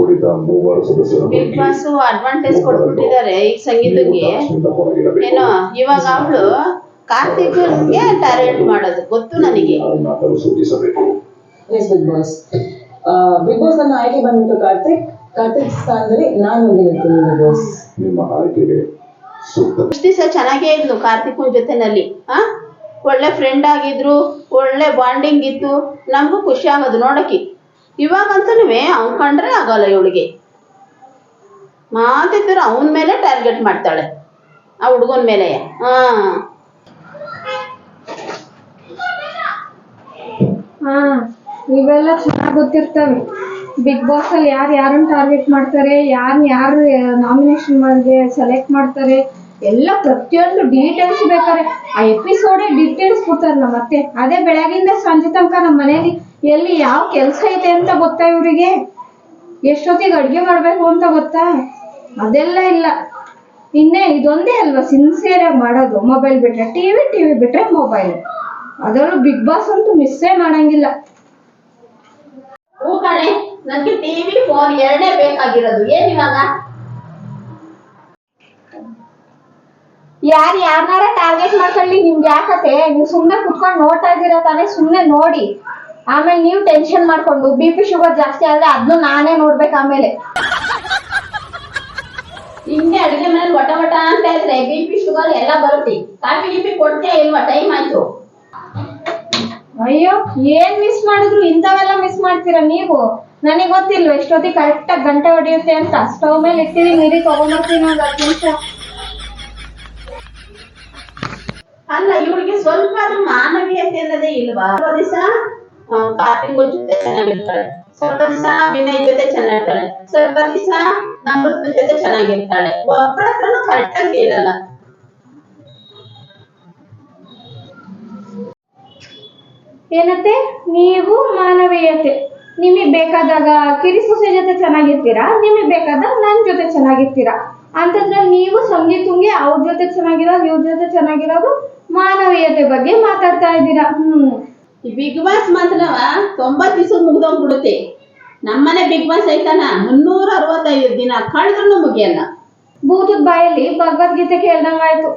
ಉಳಿದ ಮೂವರು ಸದಸ್ಯರು ಬಿಗ್ ಬಾಸ್ ಅಡ್ವಾಂಟೇಜ್ ಕೊಟ್ಬಿಟ್ಟಿದ್ದಾರೆ ಈಗ ಸಂಗೀತಕ್ಕೆ. ಏನು ಇವಾಗ ಅವಳು ಕಾರ್ತಿಕ್ಗೆ ಟಾರ್ಗೆಟ್ ಮಾಡೋದು ಗೊತ್ತು ನನಗೆ. ಯಾರನ್ನಾದರೂ ಸೂಚಿಸಬೇಕು. Yes Bigg Boss Bigg Boss ನನ್ನ ಆಯ್ಕೆ ಬಂದ್ಬಿಟ್ಟು ಕಾರ್ತಿಕ್. ಕಾರ್ತಿಕ್ ಸ್ಥಾನದಲ್ಲಿ ನಾನು ಗೆಲ್ತೀನಿ ಬಿಗ್ ಬಾಸ್ ನಿಮ್ಮ ಆಯ್ಕೆಗೆ ಇಷ್ಟು ದಿವಸ ಚೆನ್ನಾಗೇ ಇದ್ಲು ಕಾರ್ತಿಕ್ ಜೊತೆನಲ್ಲಿ ಆ? ಒಳ್ಳೆ ಫ್ರೆಂಡ್ ಆಗಿದ್ರು ಒಳ್ಳೆ ಬಾಂಡಿಂಗ್ ಇತ್ತು ನಮಗೂ ಖುಷಿ ಆಗೋದು ನೋಡಕ್ಕೆ ಇವಾಗಂತೂ ಅವ್ನು ಕಂಡ್ರೆ ಆಗಲ್ಲ ಇವಳಿಗೆ. ಮಾತಿದ್ರು ಅವನ ಮೇಲೆ ಟಾರ್ಗೆಟ್ ಮಾಡ್ತಾಳೆ. ಆ ಹುಡುಗನ ಮೇಲೆ. ಹಾ. ಇವೆಲ್ಲ ಚೆನ್ನಾಗಿ ಗೊತ್ತಿರ್ತವೆ. ಬಿಗ್ ಬಾಸ್ ಅಲ್ಲಿ ಯಾರು ಯಾರನ್ನ ಟಾರ್ಗೆಟ್ ಮಾಡ್ತಾರೆ ಯಾರನ್ನ ಯಾರು ನಾಮಿನೇಷನ್ ಮಾಡಿದೆ ಸೆಲೆಕ್ಟ್ ಮಾಡ್ತಾರೆ, ಎಲ್ಲ ಪ್ರತಿಯೊಂದು ಡೀಟೇಲ್ಸ್ ಬೇಕಾರೆ. ಆ ಎಪಿಸೋಡೇ ಡೀಟೇಲ್ಸ್ ಕೊಡ್ತಾರೆ ನಮ್ಮ ಅದೇ ಬೆಳಗಿಂದ ಸಂಜೆ ತನಕ ನಮ್ಮ ಮನೇಲಿ ಎಲ್ಲಿ ಯಾವ ಕೆಲಸ ಐತೆ ಅಂತ ಗೊತ್ತಾ ಇವರಿಗೆ? ಎಷ್ಟೊತ್ತಿಗೆ ಅಡುಗೆ ಮಾಡಬೇಕು ಅಂತ ಗೊತ್ತಾ? ಅದೆಲ್ಲ ಇಲ್ಲ. ಇನ್ನೇ ಇದೊಂದೇ ಅಲ್ವಾ ಸಿನ್ಸಿಯರ್ ಆಗಿ ಮಾಡೋದು. ಮೊಬೈಲ್ ಬಿಟ್ರೆ ಟಿವಿ ಟಿವಿ ಬಿಟ್ರೆ ಮೊಬೈಲ್ ಅದರಲ್ಲೂ ಬಿಗ್ ಬಾಸ್ ಅಂತೂ ಮಿಸ್ಸೇ ಮಾಡಂಗಿಲ್ಲ. ಹೂ ಕಣೆ ನನ್ಗೆ ಟಿವಿ ಫೋನ್ ಎರಡೇ ಬೇಕಾಗಿರೋದು. ಏನ್ ಇವಾಗ? ಯಾರು ಯಾರನ್ನಾರ ಟಾರ್ಗೆಟ್ ಮಾಡ್ಕೊಳ್ಳಿ ನಿಮ್ಗೆ ಯಾಕತೆ ನೀವು ಸುಮ್ಮನೆ ಕುತ್ಕೊಂಡು ನೋಡ್ತಾ ಇದ್ದೀರಾ ತಾನೇ? ಸುಮ್ಮನೆ ನೋಡಿ. ಆಮೇಲೆ ನೀವು ಟೆನ್ಷನ್ ಮಾಡ್ಕೊಂಡು ಬಿ ಪಿ ಶುಗರ್ ಜಾಸ್ತಿ ಆದ್ರೆ ಅದನ್ನು ನಾನೇ ನೋಡ್ಬೇಕು ಆಮೇಲೆ. ಹಿಂಗೆ ಅಡುಗೆ ಮನೇಲಿ ವಟ ವಟ ಅಂತ ಇದ್ರೆ ಬಿ ಪಿ ಶುಗರ್ ಎಲ್ಲ ಬರುತ್ತೆ. ಕಾಫಿ ಗಿಪಿ ಕೊಡ್ತೇ ಇಲ್ವಾ? ಟೈಮ್ ಆಯ್ತು. ಅಯ್ಯೋ ಏನ್ ಮಿಸ್ ಮಾಡಿದ್ರು? ಇಂಥವೆಲ್ಲ ಮಿಸ್ ಮಾಡ್ತೀರಾ ನೀವು? ನನಗೆ ಗೊತ್ತಿಲ್ವ ಎಷ್ಟೊತ್ತಿಗೆ ಕರೆಕ್ಟಾಗಿ ಗಂಟೆ ಹೊಡೆಯುತ್ತೆ ಅಂತ. ಸ್ಟವ್ ಮೇಲೆ ಇಟ್ಟಿರಿ ನೀರಿ ತಗೊಂಡ್ಬರ್ತೀನಿ ಒಂದು ಹತ್ತು ನಿಮಿಷ. ಅಲ್ಲ ಇವಳಿಗೆ ಸ್ವಲ್ಪ ಮಾನವೀಯತೆ ಅನ್ನೋದೇ ಇಲ್ವಾ? ದಿವಸ ಕಾರ್ತಿಕ್ ಜೊತೆ ಚೆನ್ನಾಗಿರ್ತಾಳೆ ಸ್ವಲ್ಪ ದಿವಸ ವಿನಯ್ ಜೊತೆ ಚೆನ್ನಾಗಿರ್ತಾಳೆ. ಸ್ವಲ್ಪ ದಿವಸ ನಮೃತನ ಜೊತೆ ಚೆನ್ನಾಗಿರ್ತಾಳೆ. ಒಬ್ಬರ ಹತ್ರನು ಕರೆಕ್ಟ್ ಆಗಿ ಇರಲ್ಲ. ಏನತ್ತೆ? ನೀವು ಮಾನವೀಯತೆ. ನಿಮಗೆ ಬೇಕಾದಾಗ ಕಿರಿ ಸೊಸೆ ಜೊತೆ ಚೆನ್ನಾಗಿರ್ತೀರಾ? ನಿಮಗೆ ಬೇಕಾದಾಗ ನನ್ನ ಜೊತೆ ಚೆನ್ನಾಗಿರ್ತೀರಾ? ಅಂತಂದ್ರೆ ನೀವು ಸಂಗೀತಂಗೆ ಅವ್ರ ಜೊತೆ ಚೆನ್ನಾಗಿರೋದು ಇವ್ರ ಜೊತೆ ಚೆನ್ನಾಗಿರೋದು ಮಾನವೀಯತೆ ಬಗ್ಗೆ ಮಾತಾಡ್ತಾ ಇದ್ದೀರಾ. ಹ್ಮ್. ಈ ಬಿಗ್ ಬಾಸ್ ಮಾತ್ರವ ತೊಂಬತ್ ದಿವಸ ಮುಗ್ದೋಗ್ಬಿಡುತ್ತೆ. ನಮ್ಮನೆ ಬಿಗ್ ಬಾಸ್ ಐತನ ಮುನ್ನೂರ ಅರವತ್ತೈದು ದಿನ ಕಳೆದ್ರೂ ಮುಗಿಯಲ್ಲ. ಭೂತದ ಬಾಯಲ್ಲಿ ಭಗವದ್ಗೀತೆ ಕೇಳ್ದಂಗಾಯ್ತು.